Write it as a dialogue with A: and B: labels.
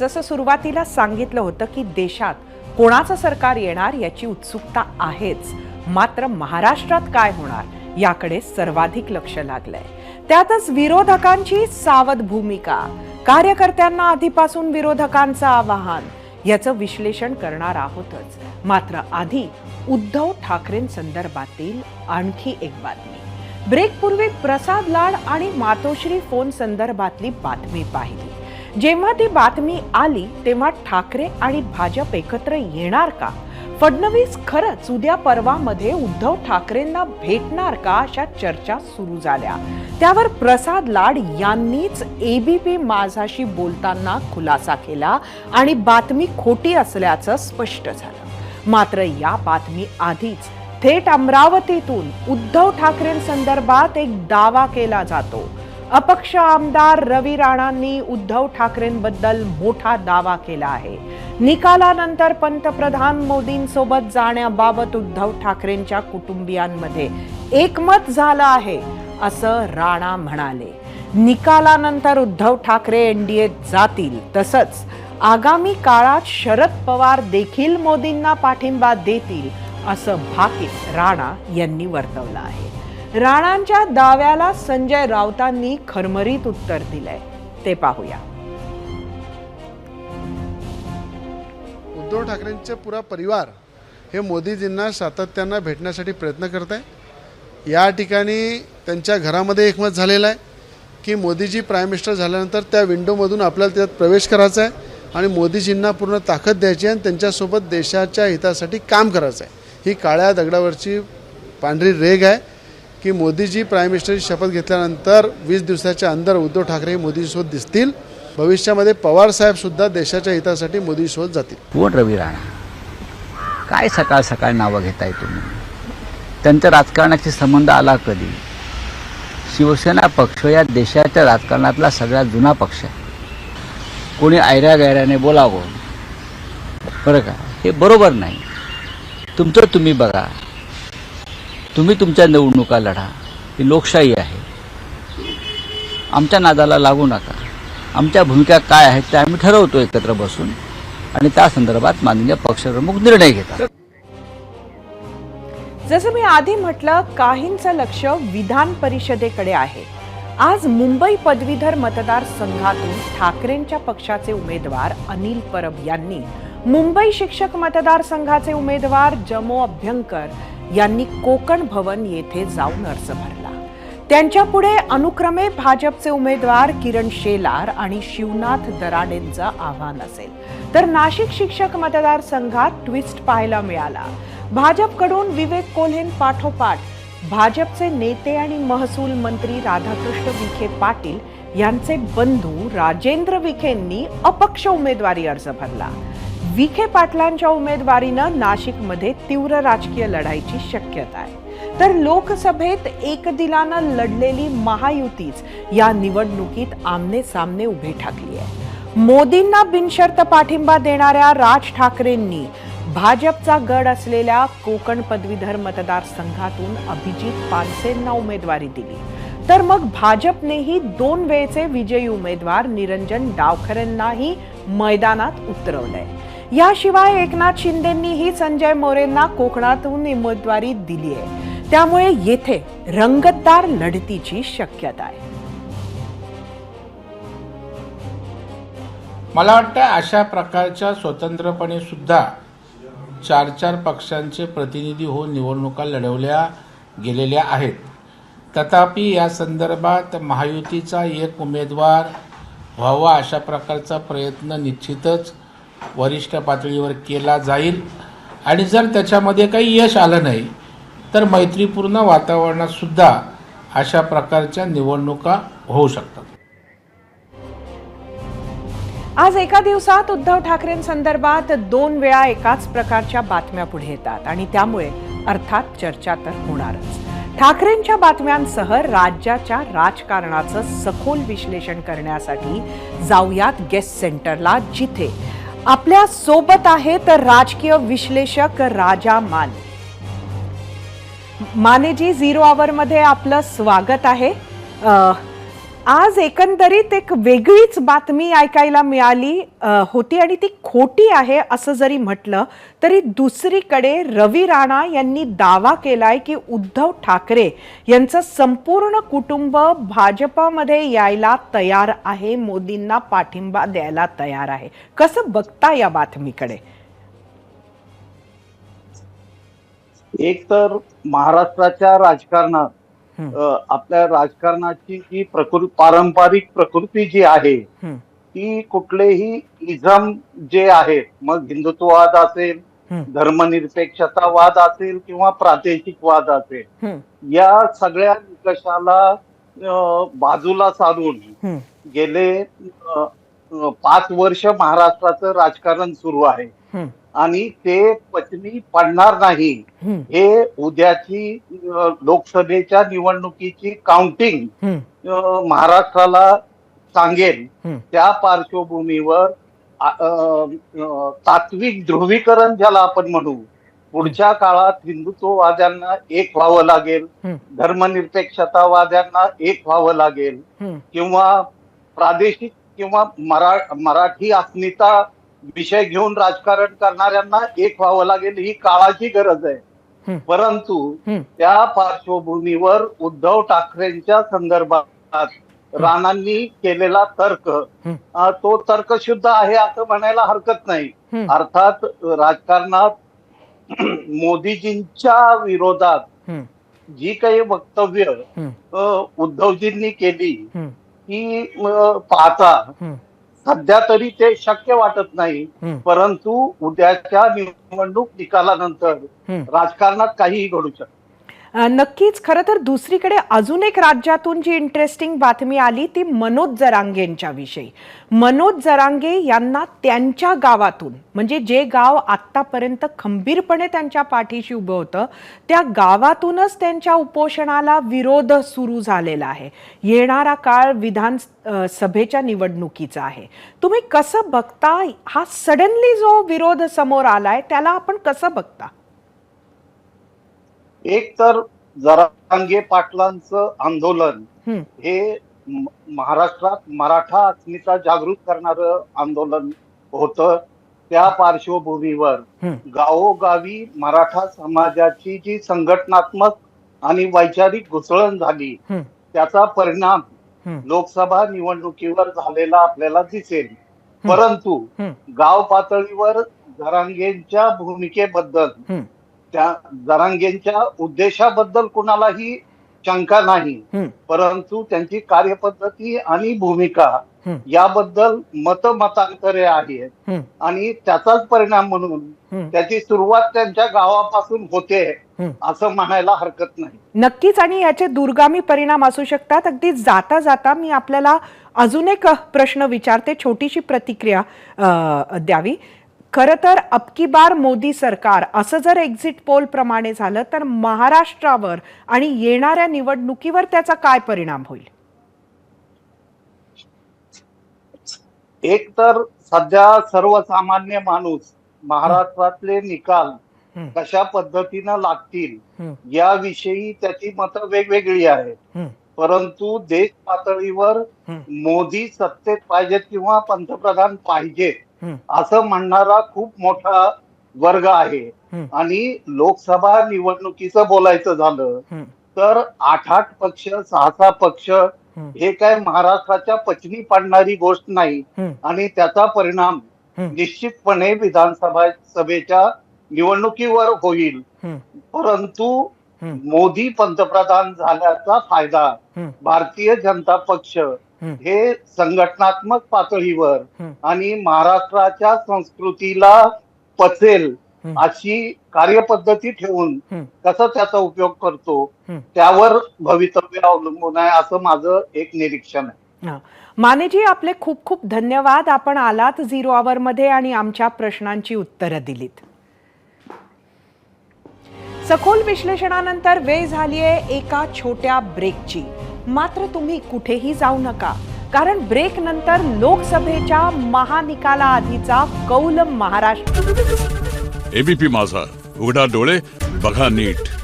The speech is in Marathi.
A: जसं सुरुवातीला सांगितलं होतं की देशात कोणाचं सरकार येणार याची उत्सुकता आहेच. मात्र महाराष्ट्रात काय होणार याकडे सर्वाधिक लक्ष लागलंय. त्यातच विरोधकांची सावध भूमिका कार्यकर्त्यांना आधीपासून विरोधकांचं आवाहन याचं विश्लेषण करणार आहोतच. मात्र आधी उद्धव ठाकरेंसंदर्भातील आणखी एक बातमी. ब्रेकपूर्वी प्रसाद लाड आणि मातोश्री फोन संदर्भातली बातमी पाहिली. जेव्हा ती बातमी आली तेव्हा ठाकरे आणि भाजप एकत्र येणार का? फडणवीस खरंच उद्या परवामध्ये उद्धव ठाकरेंना भेटणार का अशा चर्चा सुरू झाल्या. त्यावर प्रसाद लाड यांनीच एबीपी माझाशी बोलताना खुलासा केला आणि बातमी खोटी असल्याचं स्पष्ट झालं. मात्र या बातमी आधीच थेट अमरावतीतून उद्धव ठाकरेंसंदर्भात एक दावा केला जातो. अपक्ष आमदार रवी राणांनी उद्धव ठाकरेंबद्दल मोठा दावा केला आहे. निकालानंतर पंतप्रधान मोदींसोबत जाण्याबाबत उद्धव ठाकरेंच्या कुटुंबियांमध्ये एकमत झालं आहे असं राणा म्हणाले. निकालानंतर उद्धव ठाकरे एनडीएत जातील तसंच आगामी काळात शरद पवार देखील मोदींना पाठिंबा देतील असं भाकीत राणा यांनी वर्तवलं आहे. राणांच्या दाव्याला संजय राऊतांनी खरमरीत उत्तर दिलंय. ते पाहूया.
B: उद्धव ठाकरेंचे पुरा परिवार हे मोदीजींना सातत्यानं भेटण्यासाठी प्रयत्न करत आहे या ठिकाणी त्यांच्या घरामध्ये एकमत झालेलं आहे की मोदीजी प्राईम मिनिस्टर झाल्यानंतर त्या विंडोमधून आपल्याला त्यात प्रवेश करायचा आहे आणि मोदीजींना पूर्ण ताकद द्यायची आहे आणि त्यांच्यासोबत देशाच्या हितासाठी काम करायचं आहे. ही काळ्या दगडावरची पांढरी रेग आहे. की मोदीजी प्राईम मिनिस्टरची शपथ घेतल्यानंतर वीस दिवसाच्या अंदर उद्धव ठाकरे हे मोदीसोबत दिसतील. भविष्यामध्ये पवार साहेबसुद्धा देशाच्या हितासाठी मोदीसोबत जातील.
C: कोण रवी राणा? काय सकाळ सकाळ नावं घेताय तुम्ही? त्यांच्या राजकारणाशी संबंध आला कधी? शिवसेना पक्ष या देशाच्या राजकारणातला सगळ्यात जुना पक्ष आहे. कोणी आयऱ्या गैऱ्याने बोलावं? बरं का? हे बरोबर नाही. तुमचं तुम्ही बघा. तुम्ही तुमच्या निवडणुका लढा. ही लोकशाही आहे. आमच्या नादाला लागू नका. आमच्या भूमिका काय आहेत त्या आम्ही ठरवतो एकत्र बसून आणि त्या संदर्भात माननीय पक्षप्रमुख निर्णय घेतात.
A: जसं मी आधी म्हटलं काहींचं लक्ष विधान परिषदेकडे आहे. आज मुंबई पदवीधर मतदारसंघातून ठाकरेंच्या पक्षाचे उमेदवार अनिल परब यांनी मुंबई शिक्षक मतदारसंघाचे उमेदवार जमो अभ्यंकर यांनी कोकण भवन येथे जाऊन अर्ज भरला. त्यांच्या पुढे अनुक्रमे भाजपचे उमेदवार किरण शेलार आणि शिवनाथ दराडेंचं आव्हान असेल. तर नाशिक शिक्षक मतदारसंघात ट्विस्ट पाहायला मिळाला. भाजपकडून विवेक कोल्हेन पाठोपाठ भाजपचे नेते आणि महसूल मंत्री राधाकृष्ण विखे पाटील यांचे बंधू राजेंद्र विखेंनी अपक्ष उमेदवारी अर्ज भरला. विखे पाटलांच्या उमेदवारीनं नाशिकमध्ये तीव्र राजकीय लढाईची शक्यता आहे. तर लोकसभेत एकदिलानं लढलेली महायुतीच या निवडणुकीत आमने सामने उभे ठाकली आहे. मोदींना बिनशर्त पाठिंबा देणाऱ्या राज ठाकरेंनी भाजपचा गड असलेल्या कोकण पदवीधर मतदारसंघातून अभिजित पानसेंना उमेदवारी दिली. तर मग भाजपनेही दोन वेळचे विजयी उमेदवार निरंजन डावखरेंनाही मैदानात उतरवलंय. याशिवाय एकनाथ शिंदेंनीही संजय मोरेंना कोकणातून उमेदवारी दिली आहे. त्यामुळे येथे रंगतदार लढतीची शक्यता आहे.
D: मला वाटतं अशा प्रकारच्या स्वतंत्रपणे सुद्धा चार चार पक्षांचे प्रतिनिधी होऊन निवडणुका लढवल्या गेलेल्या आहेत. तथापि या संदर्भात महायुतीचा एक उमेदवार व्हावा अशा प्रकारचा प्रयत्न निश्चितच वरिष्ठ पातळीवर केला जाईल. आणि जर त्याच्यामध्ये काही यश आलं नाही तर मैत्रीपूर्ण वातावरणात सुद्धा अशा प्रकारच्या निवडणुका होऊ शकतात.
A: आज एका दिवसात उद्धव ठाकरेंसंदर्भात दोन वेळा एकाच प्रकारच्या बातम्या पुढे येतात आणि त्यामुळे अर्थात चर्चा तर होणारच. ठाकरेंच्या बातम्यांसह राज्याच्या राजकारणाचं सखोल विश्लेषण करण्यासाठी जाऊयात गेस्ट सेंटरला जिथे आपल्यासोबत तर राजकीय विश्लेषक राजा माने. मानेजी झिरो आवर मध्ये आपलं स्वागत आहे. आज एकंदरीत एक वेगळीच बातमी ऐकायला मिळाली. होती आणि ती खोटी आहे असं जरी म्हटलं तरी दुसरीकडे रवी राणा यांनी दावा केलाय की उद्धव ठाकरे यांचं संपूर्ण कुटुंब भाजपमध्ये यायला तयार आहे मोदींना पाठिंबा द्यायला तयार आहे. कसं बघता या बातमीकडे?
E: एक तर महाराष्ट्राच्या राजकारणात आपल्या राजकारणाची जी प्रकृती पारंपरिक प्रकृती जी आहे ती कुठलेही इझम जे आहेत मग हिंदुत्ववाद असेल धर्मनिरपेक्षतावाद असेल किंवा प्रादेशिक वाद असेल या सगळ्या निकषाला बाजूला सारून गेले पाच वर्ष महाराष्ट्राचं राजकारण सुरू आहे. आणि ते पचनी पडणार नाही.
A: हं,
E: उद्याची लोकसभेच्या निवडणुकीची काउंटिंग महाराष्ट्राला सांगेल. त्या पार्श्वभूमीवर तात्विक ध्रुवीकरण ज्याला आपण म्हणू पुढच्या काळात हिंदुत्ववाद्यांना एक व्हावं लागेल. धर्मनिरपेक्षतावाद्यांना एक व्हावं लागेल. किंवा प्रादेशिक किंवा मरा मराठी अस्मिता विषय घेऊन राजकारण करणाऱ्यांना एक व्हावं लागेल ही काळाची गरज आहे. परंतु. त्या पार्श्वभूमीवर उद्धव ठाकरेंच्या संदर्भात राणांनी केलेला तर्क तो तर्कशुद्ध आहे असं म्हणायला हरकत नाही. अर्थात राजकारणात मोदीजींच्या विरोधात जी काही वक्तव्य उद्धवजींनी केली अ, पाहता सध्या तरी ते शक्य वाटत नाही परंतु उद्याच्या निवडणूक निकालानंतर. राजकारणात काहीही घडू शकतं
A: नक्कीच. खरं तर दुसरीकडे अजून एक राज्यातून जी इंटरेस्टिंग बातमी आली ती मनोज जरांगेंच्या विषयी. मनोज जरांगे यांना त्यांच्या गावातून म्हणजे जे गाव आत्तापर्यंत खंबीरपणे त्यांच्या पाठीशी उभं होतं त्या गावातूनच त्यांच्या उपोषणाला विरोध सुरू झालेला आहे. येणारा काळ विधान सभेच्या निवडणुकीचा आहे. तुम्ही कसं बघता हा सडनली जो विरोध समोर आलाय त्याला आपण कसं बघता?
E: एक तर जरांगे पाटलांचं आंदोलन
A: हं,
E: महाराष्ट्रात मराठा अस्मिता जागृत करणारं आंदोलन होतं. त्या पार्श्वभूमीवर गावोगावी मराठा समाजाची जी संघटनात्मक आणि वैचारिक घुसळण झाली त्याचा परिणाम लोकसभा निवडणुकीवर झालेला आपल्याला दिसेल. परंतु गाव पातळीवर जरांगेंच्या भूमिकेबद्दल त्या जरांगेंच्या उद्देशाबद्दल कुणालाही शंका नाही. परंतु त्यांची कार्यपद्धती आणि भूमिका. याबद्दल मतमतांतरे आहेत. आणि त्याचाच परिणाम म्हणून. त्याची सुरुवात त्यांच्या गावापासून होते. असं म्हणायला हरकत नाही.
A: नक्कीच आणि याचे दुर्गामी परिणाम असू शकतात. अगदी जाता जाता मी आपल्याला अजून एक प्रश्न विचारते छोटीशी प्रतिक्रिया द्यावी. खरं तर अबकी बार मोदी सरकार असं जर एक्झिट पोल प्रमाणे झालं तर महाराष्ट्रावर आणि येणाऱ्या निवडणुकीवर त्याचा काय परिणाम होईल?
E: एक तर सध्या सर्वसामान्य माणूस महाराष्ट्रातले निकाल. कशा पद्धतीनं लागतील याविषयी त्याची मतं वेगवेगळी आहेत. परंतु देश पातळीवर मोदी सत्तेत पाहिजेत किंवा पंतप्रधान पाहिजेत असं म्हणणारा खूप मोठा वर्ग आहे. आणि लोकसभा निवडणुकीचं बोलायचं झालं तर आठ आठ पक्ष सहा सहा पक्ष
A: हं,
E: काय महाराष्ट्राच्या पचनी पडणारी गोष्ट नाही. आणि त्याचा परिणाम निश्चितपणे विधानसभा सभेच्या निवडणुकीवर होईल. परंतु मोदी पंतप्रधान झाल्याचा फायदा भारतीय जनता पक्ष
A: हं,
E: संघटनात्मक पातळीवर आणि महाराष्ट्राच्या संस्कृतीला पचेल. अशी कार्यपद्धती ठेवून कसा त्याचा उपयोग करतो. त्यावर भवितव्य अवलंबून आहे असं माझं एक निरीक्षण आहे.
A: मानेजी आपले खूप खूप धन्यवाद. आपण आलात झिरो आवर मध्ये आणि आमच्या प्रश्नांची उत्तरं दिलीत. सखोल विश्लेषणानंतर वेळ झालीये एका छोट्या ब्रेकची मात्र तुम्ही कुठेही जाऊ नका. कारण ब्रेक नंतर लोकसभेच्या महानिकाला आधीचा कौल महाराष्ट्र.
F: एबीपी माझा. उघडा डोळे बघा नीट.